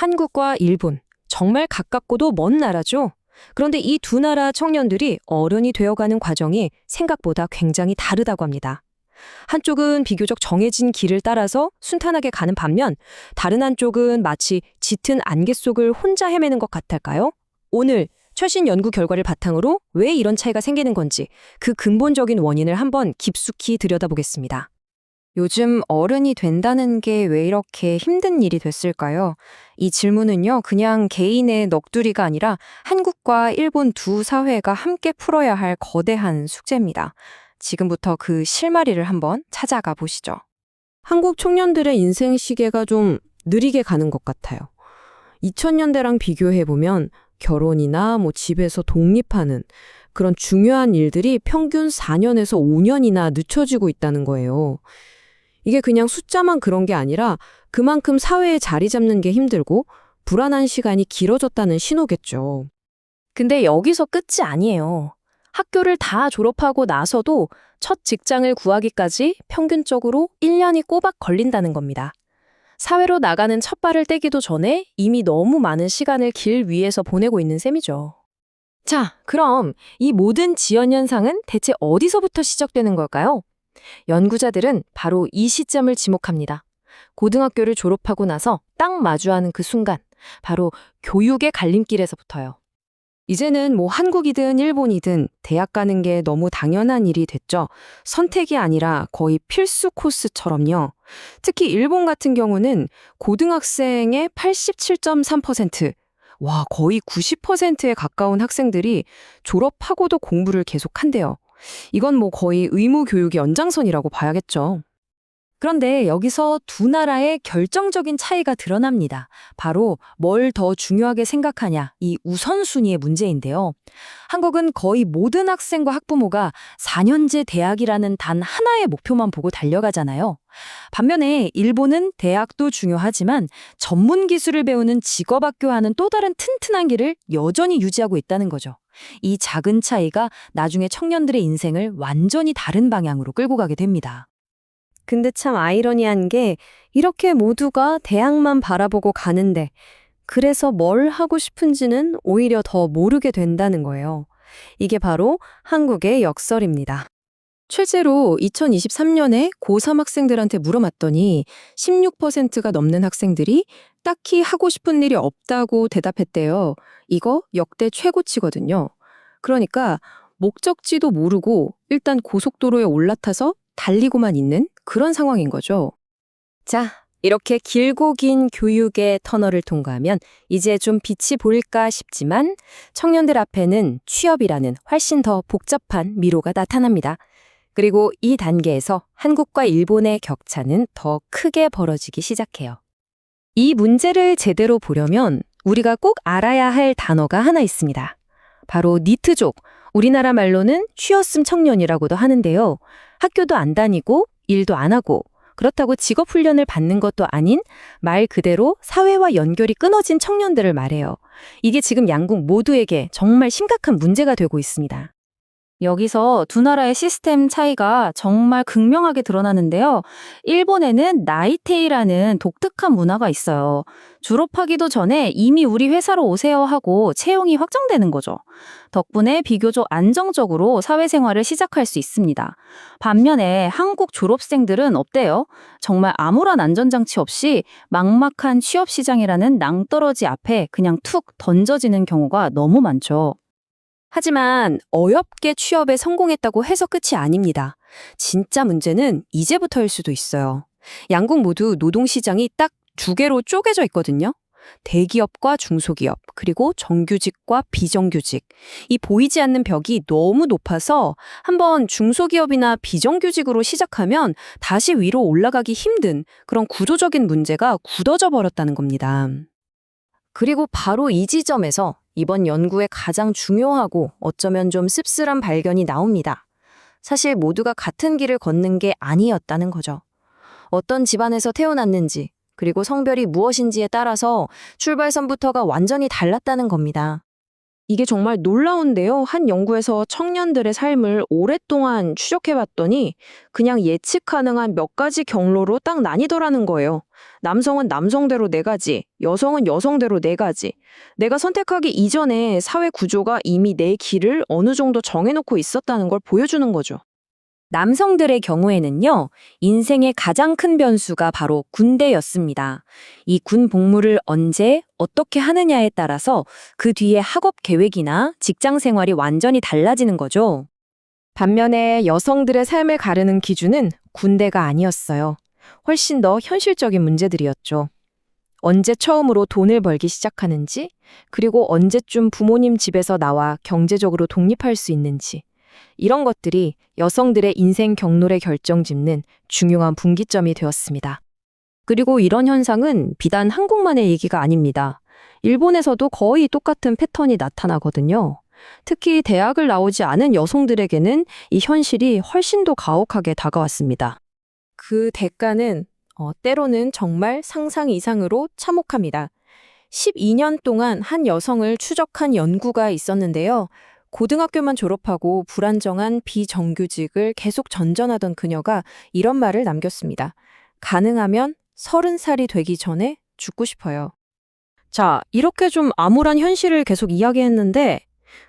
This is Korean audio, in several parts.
한국과 일본. 정말 가깝고도 먼 나라죠. 그런데 이 두 나라 청년들이 어른이 되어가는 과정이 생각보다 굉장히 다르다고 합니다. 한쪽은 비교적 정해진 길을 따라서 순탄하게 가는 반면 다른 한쪽은 마치 짙은 안개 속을 혼자 헤매는 것 같을까요? 오늘 최신 연구 결과를 바탕으로 왜 이런 차이가 생기는 건지 그 근본적인 원인을 한번 깊숙이 들여다보겠습니다. 요즘 어른이 된다는 게 왜 이렇게 힘든 일이 됐을까요? 이 질문은요, 그냥 개인의 넋두리가 아니라 한국과 일본 두 사회가 함께 풀어야 할 거대한 숙제입니다. 지금부터 그 실마리를 한번 찾아가 보시죠. 한국 청년들의 인생 시계가 좀 느리게 가는 것 같아요. 2000년대랑 비교해보면 결혼이나 뭐 집에서 독립하는 그런 중요한 일들이 평균 4년에서 5년이나 늦춰지고 있다는 거예요. 이게 그냥 숫자만 그런 게 아니라 그만큼 사회에 자리 잡는 게 힘들고 불안한 시간이 길어졌다는 신호겠죠. 근데 여기서 끝이 아니에요. 학교를 다 졸업하고 나서도 첫 직장을 구하기까지 평균적으로 1년이 꼬박 걸린다는 겁니다. 사회로 나가는 첫 발을 떼기도 전에 이미 너무 많은 시간을 길 위에서 보내고 있는 셈이죠. 자, 그럼 이 모든 지연 현상은 대체 어디서부터 시작되는 걸까요? 연구자들은 바로 이 시점을 지목합니다. 고등학교를 졸업하고 나서 딱 마주하는 그 순간, 바로 교육의 갈림길에서부터요. 이제는 뭐 한국이든 일본이든 대학 가는 게 너무 당연한 일이 됐죠. 선택이 아니라 거의 필수 코스처럼요. 특히 일본 같은 경우는 고등학생의 87.3%, 와, 거의 90%에 가까운 학생들이 졸업하고도 공부를 계속한대요. 이건 뭐 거의 의무 교육의 연장선이라고 봐야겠죠. 그런데 여기서 두 나라의 결정적인 차이가 드러납니다. 바로 뭘 더 중요하게 생각하냐, 이 우선순위의 문제인데요. 한국은 거의 모든 학생과 학부모가 4년제 대학이라는 단 하나의 목표만 보고 달려가잖아요. 반면에 일본은 대학도 중요하지만 전문 기술을 배우는 직업학교와는 또 다른 튼튼한 길을 여전히 유지하고 있다는 거죠. 이 작은 차이가 나중에 청년들의 인생을 완전히 다른 방향으로 끌고 가게 됩니다. 근데 참 아이러니한 게 이렇게 모두가 대학만 바라보고 가는데 그래서 뭘 하고 싶은지는 오히려 더 모르게 된다는 거예요. 이게 바로 한국의 역설입니다. 실제로 2023년에 고3 학생들한테 물어봤더니 16%가 넘는 학생들이 딱히 하고 싶은 일이 없다고 대답했대요. 이거 역대 최고치거든요. 그러니까 목적지도 모르고 일단 고속도로에 올라타서 달리고만 있는 그런 상황인 거죠. 자, 이렇게 길고 긴 교육의 터널을 통과하면 이제 좀 빛이 보일까 싶지만 청년들 앞에는 취업이라는 훨씬 더 복잡한 미로가 나타납니다. 그리고 이 단계에서 한국과 일본의 격차는 더 크게 벌어지기 시작해요. 이 문제를 제대로 보려면 우리가 꼭 알아야 할 단어가 하나 있습니다. 바로 니트족, 우리나라 말로는 쉬었음 청년이라고도 하는데요. 학교도 안 다니고 일도 안 하고 그렇다고 직업 훈련을 받는 것도 아닌 말 그대로 사회와 연결이 끊어진 청년들을 말해요. 이게 지금 양국 모두에게 정말 심각한 문제가 되고 있습니다. 여기서 두 나라의 시스템 차이가 정말 극명하게 드러나는데요. 일본에는 나이테이라는 독특한 문화가 있어요. 졸업하기도 전에 이미 우리 회사로 오세요 하고 채용이 확정되는 거죠. 덕분에 비교적 안정적으로 사회생활을 시작할 수 있습니다. 반면에 한국 졸업생들은 어때요? 정말 아무런 안전장치 없이 막막한 취업시장이라는 낭떠러지 앞에 그냥 툭 던져지는 경우가 너무 많죠. 하지만 어렵게 취업에 성공했다고 해서 끝이 아닙니다. 진짜 문제는 이제부터일 수도 있어요. 양국 모두 노동시장이 딱 두 개로 쪼개져 있거든요. 대기업과 중소기업, 그리고 정규직과 비정규직. 이 보이지 않는 벽이 너무 높아서 한번 중소기업이나 비정규직으로 시작하면 다시 위로 올라가기 힘든 그런 구조적인 문제가 굳어져 버렸다는 겁니다. 그리고 바로 이 지점에서 이번 연구의 가장 중요하고 어쩌면 좀 씁쓸한 발견이 나옵니다. 사실 모두가 같은 길을 걷는 게 아니었다는 거죠. 어떤 집안에서 태어났는지, 그리고 성별이 무엇인지에 따라서 출발선부터가 완전히 달랐다는 겁니다. 이게 정말 놀라운데요. 한 연구에서 청년들의 삶을 오랫동안 추적해봤더니 그냥 예측 가능한 몇 가지 경로로 딱 나뉘더라는 거예요. 남성은 남성대로 네 가지, 여성은 여성대로 네 가지. 내가 선택하기 이전에 사회 구조가 이미 내 길을 어느 정도 정해놓고 있었다는 걸 보여주는 거죠. 남성들의 경우에는요, 인생의 가장 큰 변수가 바로 군대였습니다. 이 군 복무를 언제, 어떻게 하느냐에 따라서 그 뒤에 학업 계획이나 직장 생활이 완전히 달라지는 거죠. 반면에 여성들의 삶을 가르는 기준은 군대가 아니었어요. 훨씬 더 현실적인 문제들이었죠. 언제 처음으로 돈을 벌기 시작하는지, 그리고 언제쯤 부모님 집에서 나와 경제적으로 독립할 수 있는지, 이런 것들이 여성들의 인생 경로를 결정 짓는 중요한 분기점이 되었습니다. 그리고 이런 현상은 비단 한국만의 얘기가 아닙니다. 일본에서도 거의 똑같은 패턴이 나타나거든요. 특히 대학을 나오지 않은 여성들에게는 이 현실이 훨씬 더 가혹하게 다가왔습니다. 그 대가는 어, 때로는 정말 상상 이상으로 참혹합니다. 12년 동안 한 여성을 추적한 연구가 있었는데요. 고등학교만 졸업하고 불안정한 비정규직을 계속 전전하던 그녀가 이런 말을 남겼습니다. 가능하면 30살이 되기 전에 죽고 싶어요. 자, 이렇게 좀 암울한 현실을 계속 이야기했는데,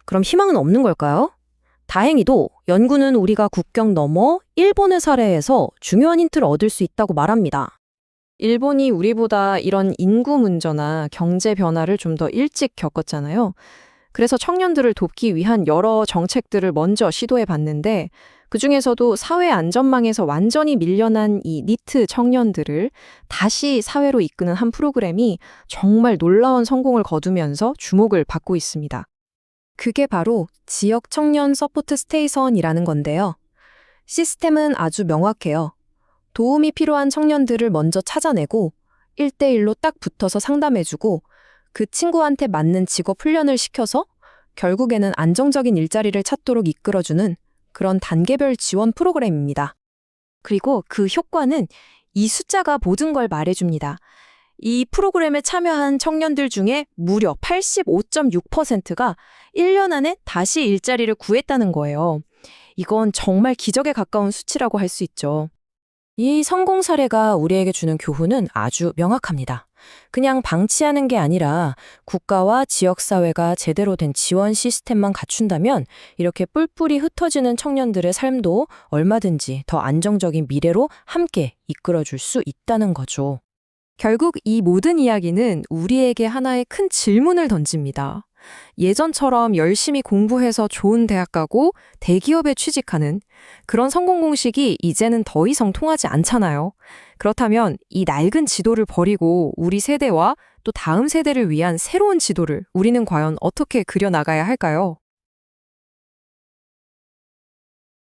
그럼 희망은 없는 걸까요? 다행히도 연구는 우리가 국경 넘어 일본의 사례에서 중요한 힌트를 얻을 수 있다고 말합니다. 일본이 우리보다 이런 인구 문제나 경제 변화를 좀 더 일찍 겪었잖아요. 그래서 청년들을 돕기 위한 여러 정책들을 먼저 시도해 봤는데 그 중에서도 사회 안전망에서 완전히 밀려난 이 니트 청년들을 다시 사회로 이끄는 한 프로그램이 정말 놀라운 성공을 거두면서 주목을 받고 있습니다. 그게 바로 지역 청년 서포트 스테이션이라는 건데요. 시스템은 아주 명확해요. 도움이 필요한 청년들을 먼저 찾아내고 1대1로 딱 붙어서 상담해주고 그 친구한테 맞는 직업 훈련을 시켜서 결국에는 안정적인 일자리를 찾도록 이끌어주는 그런 단계별 지원 프로그램입니다. 그리고 그 효과는 이 숫자가 모든 걸 말해줍니다. 이 프로그램에 참여한 청년들 중에 무려 85.6%가 1년 안에 다시 일자리를 구했다는 거예요. 이건 정말 기적에 가까운 수치라고 할 수 있죠. 이 성공 사례가 우리에게 주는 교훈은 아주 명확합니다. 그냥 방치하는 게 아니라 국가와 지역사회가 제대로 된 지원 시스템만 갖춘다면 이렇게 뿔뿔이 흩어지는 청년들의 삶도 얼마든지 더 안정적인 미래로 함께 이끌어줄 수 있다는 거죠. 결국 이 모든 이야기는 우리에게 하나의 큰 질문을 던집니다. 예전처럼 열심히 공부해서 좋은 대학 가고 대기업에 취직하는 그런 성공 공식이 이제는 더 이상 통하지 않잖아요. 그렇다면 이 낡은 지도를 버리고 우리 세대와 또 다음 세대를 위한 새로운 지도를 우리는 과연 어떻게 그려나가야 할까요?